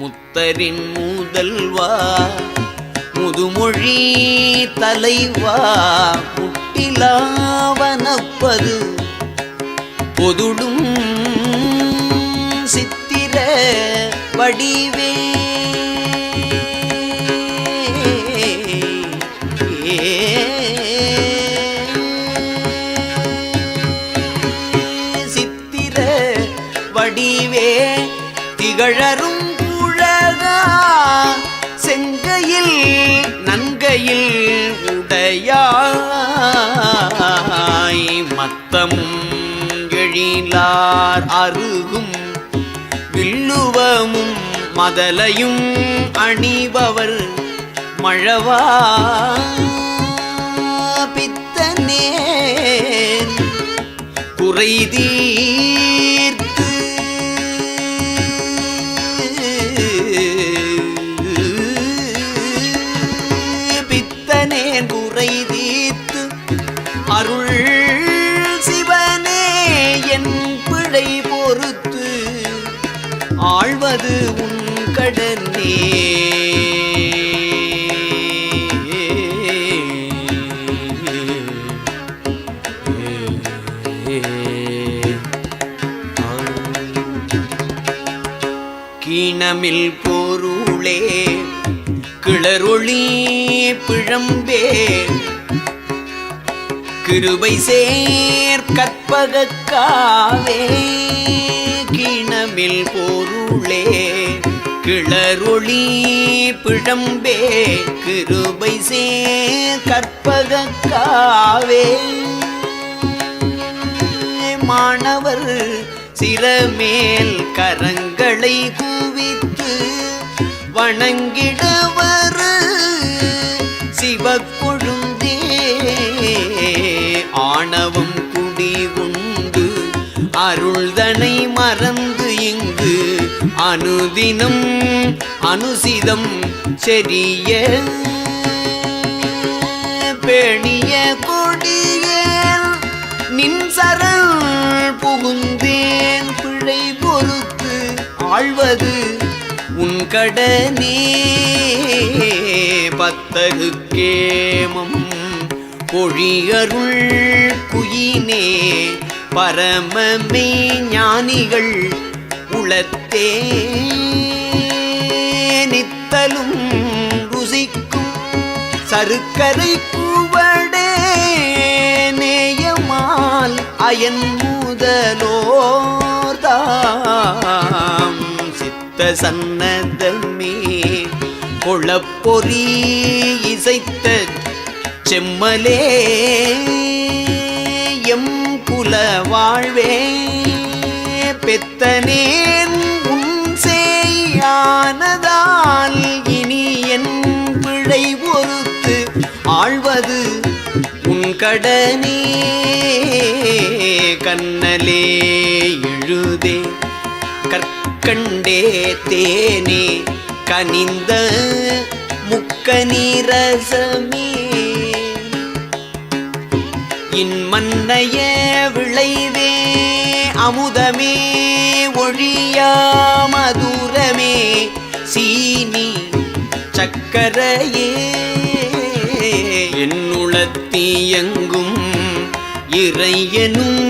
முத்தரின் முதல்வா முதுமொழி தலைவா முட்டிலாவனப்பது பொதுடும் சித்திர வடிவே. சித்திர வடிவே திகழரும் அருகும் வில்லுவமும் மதலையும் அணிபவர் மழவா பித்தனே குறைதீ தமிழ் பொருளே கிளரொளி பிழம்பே. கிருபை சேர் கற்பகக்காவே கிணமில் பொருளே கிளரொளி பிழம்பே. கிருபை சேர் கற்பகக்காவே. மாணவர் சிரமேல் கரங்களை குவித்து வணங்கிடவர் சிவக்கொழுந்தே. ஆணவம் குடி உண்டு அருள்தனை மறந்து இங்கு அனுதினம் அனுசிதம். செரிய பேணிய கு வாழ்வது உன் கடனே. பத்தருக்கேமம் பொழியருள் குயினே. பரமமே ஞானிகள் உளத்தே. நித்தலும் ருசிக்கும் சருக்கரை கூவடே. நேயமால் அயன் முதலோர்தாம். சித்த சன்னதமே குளப்பொறி இசைத்த செம்மலே எம் குல வாழ்வே. பெத்தனேன் உன் சேயானதால் இனி என் பிழை பொறுத்து ஆழ்வது உன் கடனே. கண்ணலே எழுதே. கண்டே தேனே கனிந்த முக்க முக்கநீரசமே இன்மன்னைய விளைவே அமுதமே ஒழியா மதுரமே. சீனி சக்கரையே என்னுளத்தியங்கும் இறையனும்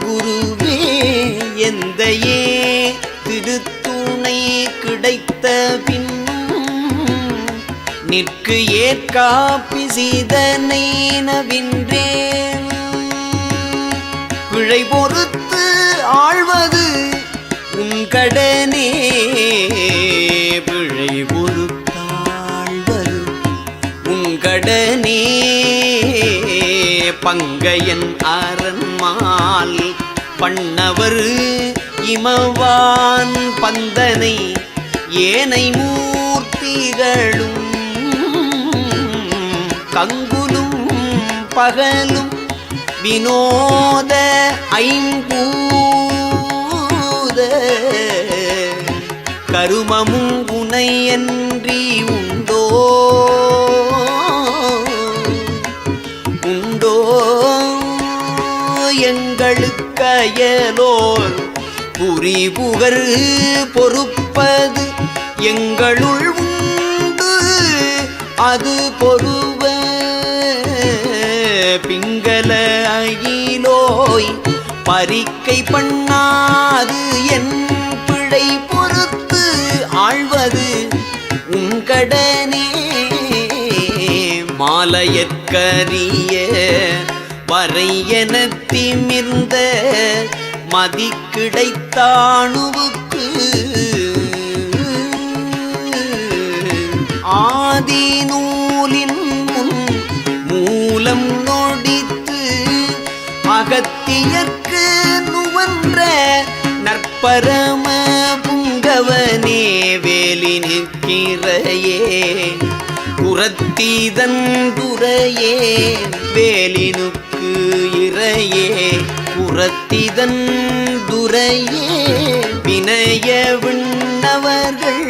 குருவே எந்தையே பின் நிற்கு ஏற்காப்பி சீதனை நவின்றேன் பிழை பொறுத்து ஆழ்வது உன் கடனே. பிழை பொறுத்தாழ்வது உன் கடனே. பங்கையன் அரண்மால் பண்ணவர் இமவான் பந்தனை ஏனை மூர்த்திகளும் கங்குலும் பகலும் வினோத ஐம்பூத கருமமும் உனையன்றி உண்டோ? உண்டோ? எங்களுக்கு எங்களுக்கயலோர் புரிபுகர் பொறுப்பது எங்களுள் உண்டு. அது பொருவ பிங்கள அயிலோய் பறிக்கை பண்ணாது என் பிழை பொறுத்து ஆழ்வது உங்கடனே. மாலையற்கரிய வரையன திமிர்ந்த மதி கிடைத்தாணுவுக்கு பரம புங்கவனே வேலி நிற்கிறையே. உரத்தீதன் துறையே வேலினுக்கு இறையே உரத்திதன் துறையே வினய விண்ணவர்கள்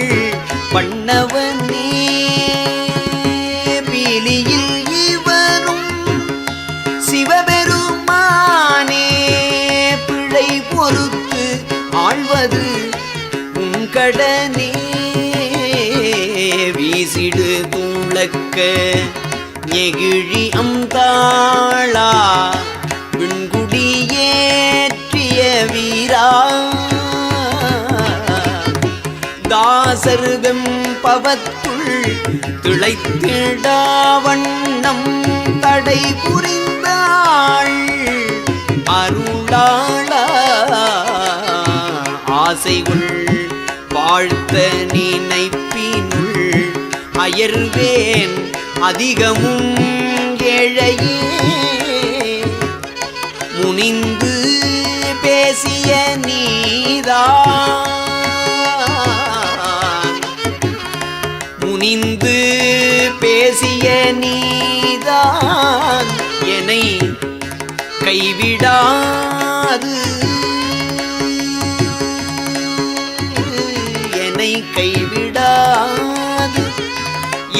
பண்ணவனே. பிலியில் இவரும் சிவபெரு ஆழ்வது உங்கடனே வீசிடு துளக்க நெகிழி அந்தாளா. விண்குடியேற்றிய வீரா. தாசருதம் பவத்துள் திளைத்திடா வண்ணம் தடை புரிந்தாள். அருளாளா. ஆசைகள் வாழ்த்த நினைப்பினுள் அயர்வேன் அதிகமும் ஏழையே. முனிந்து பேசிய நீதா. முனிந்து பேசிய நீதான் என்னை கைவிடாது.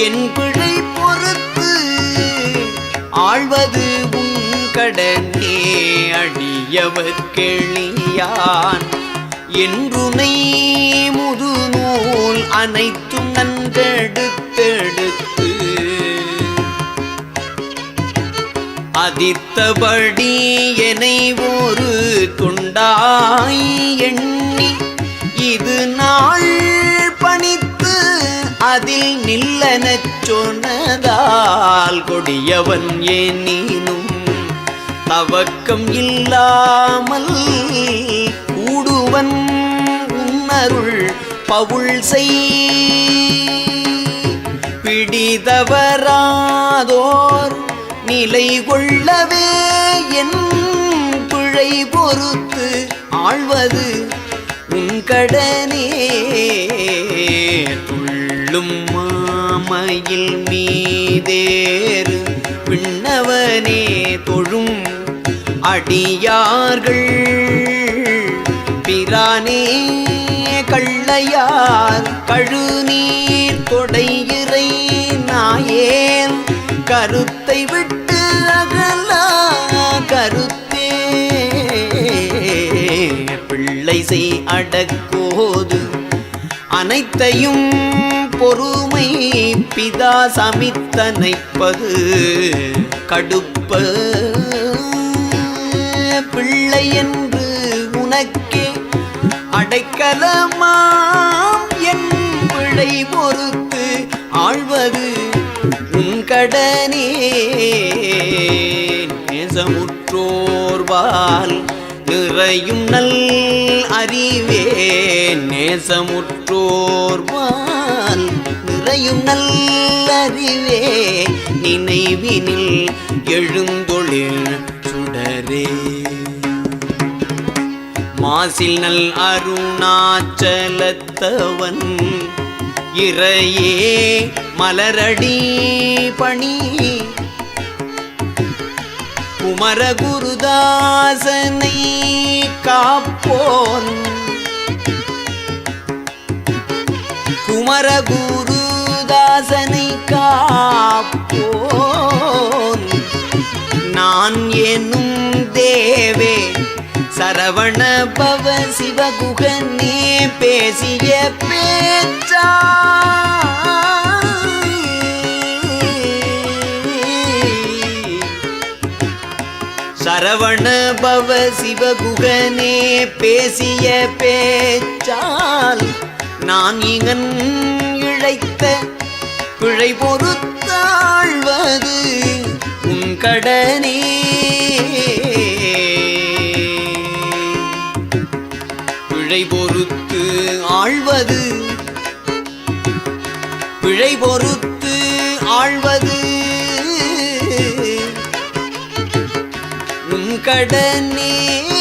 என் பிழை பொறுத்து ஆழ்வது உன் கடனே அடியவர் கெளியான். என்றுனை முதுநூல் அனைத்தும் நன்கெடுத்தெடுத்து அதித்தபடி என்னை ஒரு துண்டாய் எண்ணி இது நாள் எனச் சொன்னதால் கொடியவன் ஏனீனும் தவக்கம் இல்லாமல் கூடுவன் உன்னருள் பவுள் செய். பிடிதவராதோர் நிலை கொள்ளவே என் பிழை பொறுத்து ஆழ்வது உன் கடனே. துள்ளும் மயில் மீதேறு விண்ணவனே தொழும் அடியார்கள். பிரானே கள்ளையார் கழுநீர் கொடையிறை நாயேன். கருத்தை விட்டு அகலா கருத்தே. பிள்ளை செய் அடக்கோது அனைத்தையும் பொறுமை பிதா சமித்தனைப்பது கடுப்ப பிள்ளை என்று உனக்கே அடைக்கலமாம் என் பிழை பொறுத்து ஆழ்வது உங்கடனே நேசமுற்றோர்வால் நிறையும் நல் அறிவே. நேசமுற்றோர்வால் நிறையும் நல்லறிவே நினைவினில் எழுந்தொழில் சுடரே. மாசில் நல் அருணாச்சலத்தவன் இறையே மலரடி பணி. குமரகுருதாசனை காப்போன் குமரகுருதாசனை காப்போன். நான் என்னும் தேவே சரவண பவ சிவகுகனே பேசிய பேச்சா. சரவண பவ சிவகுகனே பேசிய பேச்சால் நான் இகன் இழைத்த பிழை பொறுத்தாழ்வது உன் கடனே. பிழை பொறுத்து ஆழ்வது பிழை பொறுத்து ஆழ்வது உன் கடனே.